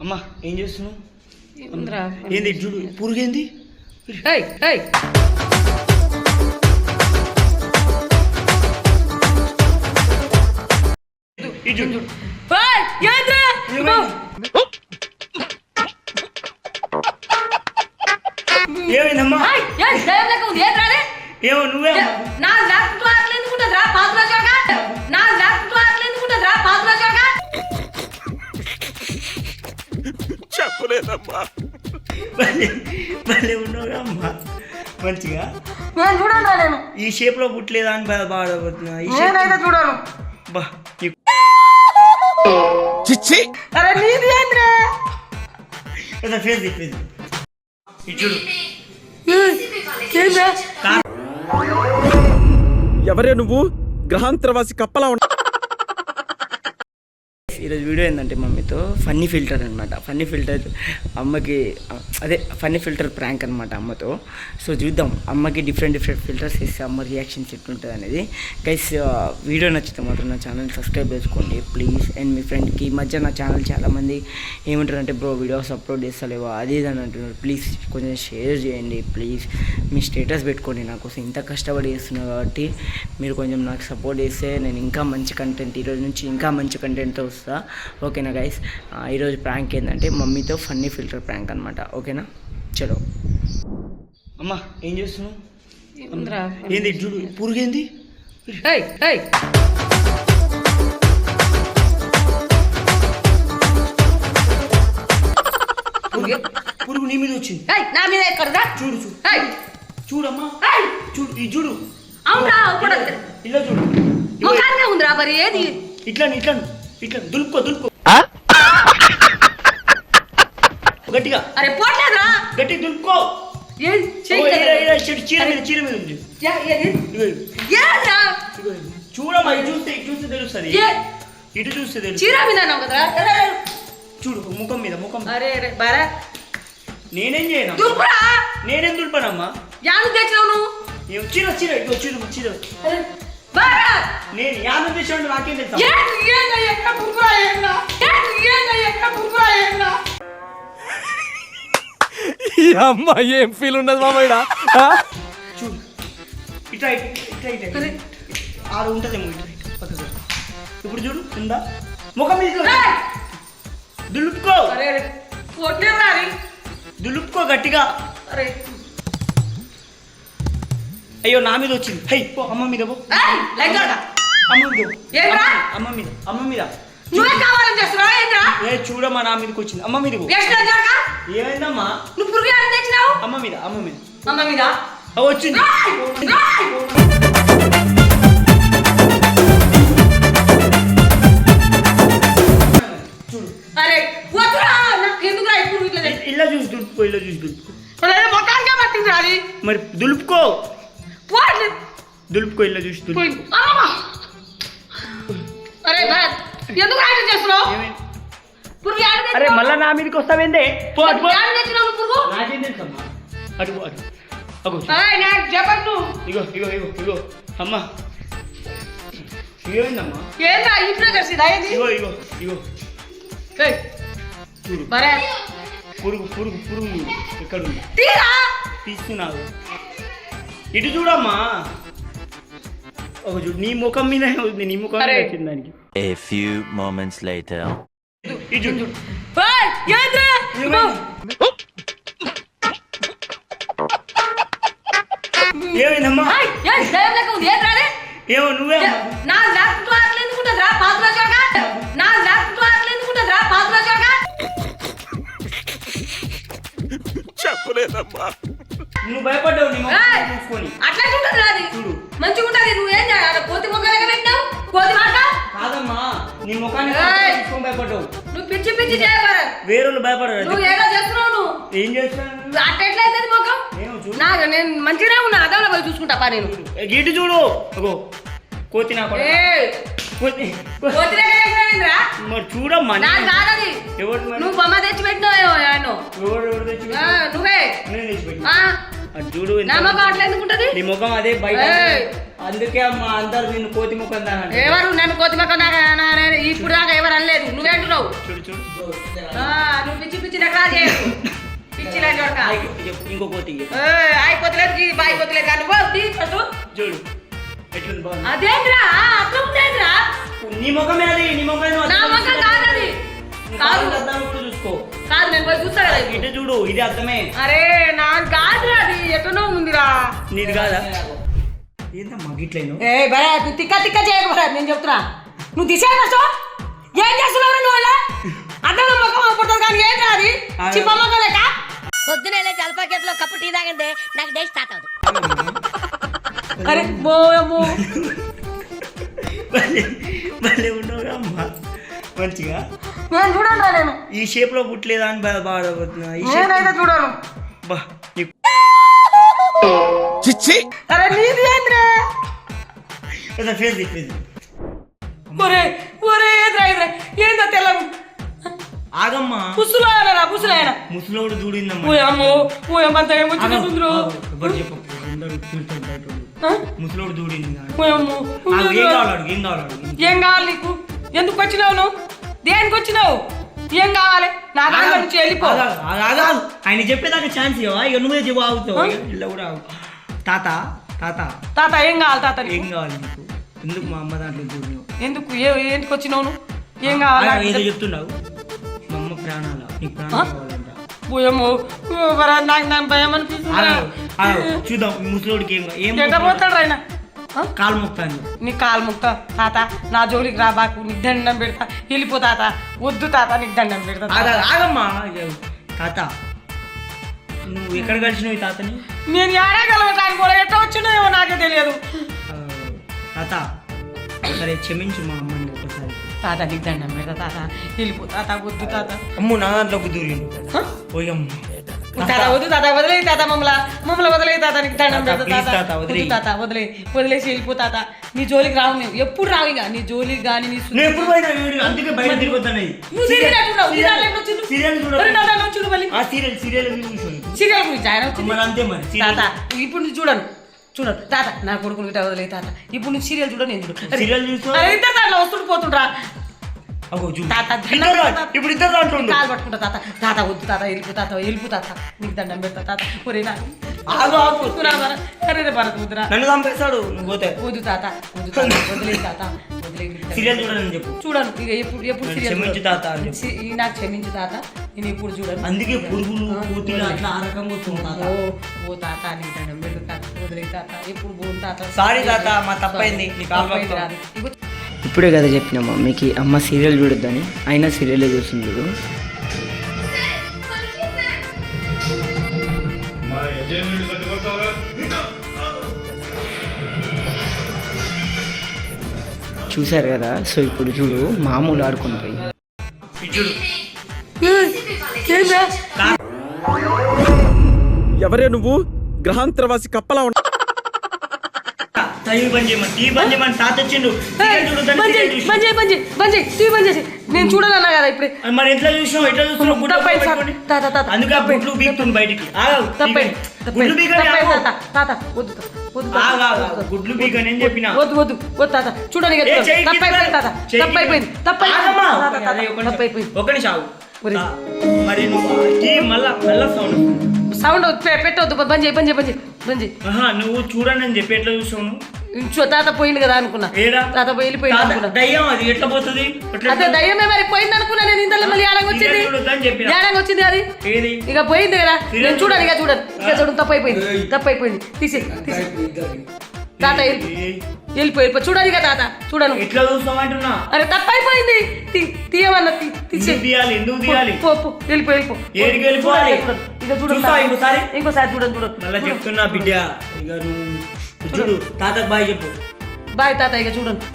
అమ్మా ఏం చేస్తున్నావు. ఏంది చూడు పురుగేంది. ఏమైందమ్మా? ఏమో నువ్వే నా ఆకలి ఎందుకుంటుందిరా? పాతురా భలే ఉన్నావుగా అమ్మా మంచిగా నేను చూడనురా నేను. ఈ షేప్లో పుట్టలేదా అని బాధ బాధపడుతున్నా ఈ నేనైతే చూడను. బా ఈ- అరే నీది? కొంచెం చూడు? ఎవరే నువ్వు గ్రహాంతరవాసి కప్పలా ఉన్నా ఈరోజు వీడియో ఏంటంటే మమ్మీతో ఫన్నీ ఫిల్టర్ అనమాట ఫన్నీ ఫిల్టర్ అమ్మకి అదే ఫన్నీ ఫిల్టర్ ప్రాంక్ అనమాట అమ్మతో. సో చూద్దాం అమ్మకి డిఫరెంట్ డిఫరెంట్ ఫిల్టర్స్ వేస్తే అమ్మ రియాక్షన్స్ ఎట్లుంటుంది అనేది. గైస్ వీడియో నచ్చితే మాత్రం నా ఛానల్ సబ్స్క్రైబ్ చేసుకోండి. ప్లీజ్ అండ్ మీ ఫ్రెండ్కి ఈ మధ్య నా ఛానల్ చాలామంది ఏమంటారంటే బ్రో వీడియోస్ అప్లోడ్ చేస్తలేవో? అది ఇది అని అంటున్నారు. ప్లీజ్ కొంచెం షేర్ చేయండి. ప్లీజ్ మీ స్టేటస్ పెట్టుకోండి. నా కోసం ఇంత కష్టపడి చేస్తున్నా కాబట్టి మీరు కొంచెం నాకు సపోర్ట్ చేస్తే నేను ఇంకా మంచి కంటెంట్ ఈరోజు నుంచి ఇంకా మంచి కంటెంట్తో వస్తా ఓకేనా గైస్ ఈరోజు ప్రాంక్ ఏంటంటే మమ్మీతో ఫన్నీ ఫిల్టర్ ప్రాంక్ అనమాట ఓకేనా? చలో. అమ్మా ఏం చేస్తున్నావు. ఏంది చూడు పురుగేంది. పురుగు పురుగు నీ మీద వచ్చింది. నా మీద ఎక్కడరా చూడు చూడు. చూడమ్మా. చూడు ఇది చూడు. అవునా? ఇలా చూడు. ఇగో, ముఖాన్నే ఉందిరా మరి ఏది? ఇట్లా ఇట్లా ఇట్లా దులుపుకో దులుపుకో. గట్టిగా. అరే పోట్లేదురా. గట్టి దులుపుకో. చీర- మీద చీర మీద ఉంది. చూడమ్మా ఇటు చూస్తే ఇటు చూస్తే తెలుస్తుంది. ఏ? ఇటు చూస్తే తెలుస్తుంది. చీర మీద కదరా. చూడు ముఖం మీద ముఖం. అరే అరే బారా. నేనేం చేయను? దుర్పురా నేనేం దులిపానమ్మా? యాను తెచ్చినావు నువ్వు? ఏం చీర చీర ఇగో చీర చీర. నేను యాద నాకేం తెలుసా ఎక్కడ ఏంటి ఎక్కడ ఈ అమ్మ ఏం ఫీల్ ఉన్నది మామయ్య చూడు. ఇట్లా ఇట్లా ఇట్లా. ఆడ ఉంటుందేమో ఇట్లా ఇట్లా ఇప్పుడు చూడు ఉందా ముఖం మీద ఇట్లా. ఏయ్! దులుపుకో. దులుపుకో గట్టిగా. అరే అయ్యో నా మీద వచ్చింది. హై పో అమ్మ మీద పో. అమ్మ మీద? అమ్మ మీద అమ్మ మీద. నువ్వే కావాలని చేస్తున్నావా ఏంట్రా? ఏ చూడమ్మా నా మీదకి వచ్చింది. అమ్మ మీద ఏమైందమ్మా? నువ్వు పురుగు యాను తెచ్చినావు? అమ్మ మీద అమ్మ మీద. అమ్మ మీద? వచ్చింది. అరే వద్దురా. నాకు ఎందుకురా ఇప్పుడు ఇట్లా చేసి- ఇలా చూసి దులుపుకో ఇలా చూసి దులుపుకో మరి దులుపుకో. పోట్లే దులుపుకో ఇలా చూసి దులుపు పోయింది అమ్మమ్మ అరే భరత్ ఎందుకు ఆయన చేస్తున్నావు ఏమైంది? పురుగు యాను అరే? మళ్ళా నా మీదకి వస్తావేందే పో అటు పో యాను తెచ్చినావు నువ్వు పురుగు నాకేం తెలుసమ్మా అటు పో అటు అగో చూడు. అరే నాకు ఇగో ఇగో ఇగో ఇగో అమ్మా ఏమైందమ్మా ఇంట్లో ఇది ఇగో ఇగో ఇగో ఏయ్, చూడు భరత్ పురుగు పురుగు పురుగు ఎక్కడ ఉంది తీరా తీస్తున్నావు ఇటు చూడమ్మా ఒక చూడు నీ ముఖం మీద ఉంది నీ ముఖం మీద అరే. వచ్చింది దానికి A few moments later. ఇటు చూడు ఏయ్, ఏంట్రా ఇగో. ఏమైందమ్మా ఏయ్, ఏయ్, దయ్యం లెక్క ఉంది ఏంట్రా అది? ఏమో నువ్వే ఏ, నా ల్యాప్టాప్ ఆకలి ఎందుకుంటుందిరా పాతురా చోరగా నా ల్యాప్టాప్ ఆకలి ఎందుకుంటుందిరా పాతురా చోరగా నువ్వు భయపడ్డావు నీ ముఖం ఏయ్! చూసుకొని. అట్లా ఉంటుంది అది చూడు. మంచిగా ఉంటుంది. నువ్వు ఏం చేయాలి? కోతి మొక్కలుగా పెట్టినావు? కోతి మాట కాదమ్మా నీ ముఖాన్ని భయపడ్డావు. నువ్వు పిచ్చి పిచ్చి వేరే వాళ్ళు భయపడరు. నువ్వు ఏదో చేస్తున్నావు నువ్వు. ఏం అట్ట ఎట్లయితే ముఖం? నాకు నేను మంచిగానే ఉన్నా. అదంలో పోయి చూసుకుంటా పా నేను. ఇటు చూడు. కోతి నా కోతి. కోతి? మరి చూడమ్మా నాకు కాదది. నువ్వు బొమ్మ తెచ్చి పెట్టినావు యాను. చూడు నా ముఖం ముఖం అదే బయట. అందుకే అమ్మ అందరు నిన్ను కోతి ముఖం దాని ఎవరు నన్ను కోతిమక్క ఇప్పుడు దాకా ఎవరు అనలేదు. నువ్వేంటున్నావు? చూడు చూడు. నువ్వు పిచ్చి పిచ్చి నకరా చేయకు ఇంకో కోతి. అయిపోతలేదు ఈ బాయ్ పోతలేదు కానీ తీ ఫస్ట్. చూడు. అదేంద్రా? అట్లా ఉందేంద్రా నీ ముఖమే అది నీ ముఖమే కాదు. చూసుకో. కాదు నేను పోయి చూస్తా కదా. ఇటు చూడు ఇది అర్థమే. అరే నా కాదు అది. ఎక్కడో ఉందిరా నీది కాదా? ఏందమ్మా గిట్లేను? ఏ భయ నువ్వు తిక్క తిక్క చేయకు నేను చెప్తున్నా. నువ్వు దిశ ఫస్ట్ ఏం చేస్తున్నావు నువ్వు అలా? అర్థంలో ముఖం పుట్టదు కానీ ఏంటి అది? చిప్పమ్మక లేక పొద్దునే జలపాకేట్లో కప్పు టీ తాగండి నాకు డే స్టార్ట్ అవుతుంది అరే బోయమ్మో భలే భలే ఉండవుగా అమ్మా. మంచిగా? నేను చూడండి రా నేను. ఈ షేప్లో పుట్టలేదా అని బాధపడుతున్నా. నేనైతే చూడను. బా చిచ్చి. అరే నీది ఏంద్రా? ఫేస్ ఫేస్ ఒరే ఒరే ఏంద్రా ఏంద్రా ఏందో తెల్లం. ఆగమ్మా. ఆయన ముసలోడు దూడిందమ్మా. ఓ అమ్మో ఓ అమ్మంత ఎవరు చెప్పు. ముసలోడు దూడింది. ఓ అమ్మో ఏం కావాలాడు ఏం కావాలి నీకు? ఎందుకు వచ్చినావు నువ్వు? దేనికి వచ్చినావు? ఏం కావాలి? నా దాంట్లో నుంచి వెళ్ళిపో. ఆయన చెప్పేదాకా ఛాన్స్ ఇవ్వవా? ఇక నువ్వే చెప్పు ఆగుతావు. ఇక ఇలా కూడా ఆగు. తాత తాత. తాత ఏం కావాలి తాత ఏం కావాలి నీకు? ఎందుకు మా అమ్మ దాంట్లో దూరినావు ఎందుకు? ఏ ఎందుకు వచ్చినావు నువ్వు? ఏం కావాలి? ఏదో చెప్తున్నావు. మా అమ్మ ప్రాణాల నీకు ప్రాణం కావాలంట. నాకు భయం అనిపిస్తుంది. చూద్దాం. ముసలోడికి ఏం ఏం పోతాడు ఆయన? కాలు మొక్తాను నీ కాలు ముక్త తాత నా జోలికి రాబాకు నీకు దండం పెడతా వెళ్ళిపో తాత వద్దు తాత నీకు దండం పెడతా తాత. ఆగు, ఆగమ్మా తాత నువ్వు ఎక్కడ కలిసినావు తాతని? నేను ఏడగలను కూడా ఎట్లా వచ్చినాయో నాకే తెలియదు. ఆ, తాత సరే క్షమించు మా అమ్మని ఒకసారి. తాత నీకు దండం పెడతా తాత వెళ్ళిపో తాత వద్దు తాత. అమ్ము నా దాంట్లోకి దూరిండు హ? పోయమ్మ. తాత వద్దు తాత వదిలే తాత మమ్మల్ని. మమ్మల్ని వదిలే తాత నీకు దండం తాత, పెడతా తాత. తాత వదిలే వదిలేసి వెళ్ళిపో తాత. నీ జోలికి రావు నేను ఎప్పుడు రావు ఇక. నీ జోలికి కానీ నీ ఎప్పుడు అందుకే బయట నువ్వు? సీరియల్ మళ్ళీ. ఆ గురించి ఆయన వచ్చింది. మరి అంతే మరి. తాత ఇప్పుడు నువ్వు చూడను. చూడను. తాత నా కొడుకుని గిట్ట వదిలే తాత. ఇప్పుడు నువ్వు సీరియల్ చూడను నేను చూడు. సీరియల్ ఇంత దాంట్లో వస్తుండు పోతుండ్రా. అగో ఇద్దరు. ఇప్పుడు ఇద్దరు అంటుండు కాలు పట్టుకుంటా తాత. తాత వద్దు తాత వెళ్ళిపో తాత వెళ్ళిపో తాత. నీకు దండం పెడతా తాత. ఒరే నా. ఆగు ఆగు. అరే భరత్ వద్దురా. నన్ను చంపేస్తాడు నువ్వు పోతే. వద్దు తాత. వద్దు తాత. సీరియల్ చూడని చెప్పు. చూడను. ఇక ఎప్పుడు ఎప్పుడు సీరియల్ క్షమించు. తాత నాకు క్షమించు తాత. నేను ఎప్పుడు చూడను. అందుకే పురుగులు కూతులు అట్లా ఆ రకంగా వస్తుంది ఓ ఓ తాత నీకు దండం పెడతా తాత. వదిలే తాత. ఎప్పుడు పోను తాత. Sorry తాత, మా తప్పైంది. నీ తప్పైంది పట్టుకో. రాదు. ఇప్పుడే కదా చెప్పిన మమ్మీకి అమ్మ సీరియల్ చూడొద్దని. అయినా సీరియల్ చూస్తుంది చూడు. చూశారు కదా సో ఇప్పుడు చూడు మామూలు ఆడుకుంటాయి ఎవరే నువ్వు? గ్రహాంతరవాసి కప్పలా ఉన్నా టీవీ బంద్ చేయమని టీవీ బంద్ చేయమని తాత వచ్చిండు. టీవీ బంద్ చేసి. నేను చూడాలన్నా కదా ఇప్పుడే. మరి ఎట్లా చూసినావు? ఎట్లా చూస్తున్నావు? అందుకే. గుడ్లు బీక్తుంది బయటికి. బీగని. గుడ్లు బీగని. తాత వద్దు. గుడ్లు అని చెప్పిన. వద్దు వద్దు వద్దు తాత చూడండి ఇక ఏ, చూడు. చెయ్యి తప్పైపోయింది తాత తప్పైపోయింది. తప్పైపోయింది. ఒక నిమిషం. తప్పైపోయింది. ఒక మరి నువ్వు మళ్ళా మళ్ళా సౌండ్ సౌండ్ పె- పెట్టొద్దు బంద్ చేయి బంద్ చేయి బంద్ చేయి బంద్ చేయి. ఆహా నువ్వు చూడండి అని చెప్పి ఎట్లా చూసావు తాత పోయింది కదా అనుకున్నా. తాత పోయి అనుకున్నా. దయ్యం అది ఎట్లా పోతుంది? ఎట్లా అదే దయ్యమే మరి పోయింది అనుకున్నా నేను ఇంతలో మళ్ళీ ఏడంగా వచ్చింది? ఏడంగా వచ్చింది అది? ఇక పోయింది కదా. నేను చూడాలి ఇక చూడను ఇక చూడను తప్పైపోయింది. తప్పైపోయింది. తీసి తీసి. తాత వెళ్ళి ఏయ్, వెళ్ళిపో వెళ్ళిపో. చూడాలి ఇక తాత. చూడను. ఎట్లా చూస్తావు అంటున్నా? అరే తప్పైపోయింది. తీ- తీయమన్నా తీ- తీసేయ్. ఎందుకు తీయాలి? ఎందుకు తీయాలి? పో పో. వెళ్ళిపో వెళ్ళిపో. ఏడికి వెళ్ళిపోవాలి? చూడాలి, ఇక తాత. ఇంకోసారి? ఇంకోసారి చూడను చూడను మళ్ళా చెప్తున్నా బిడ్డ. ఇక నువ్వు చూడు తాతకు బాయ్ చెప్పు. బాయ్ తాతయ్య చూడండి.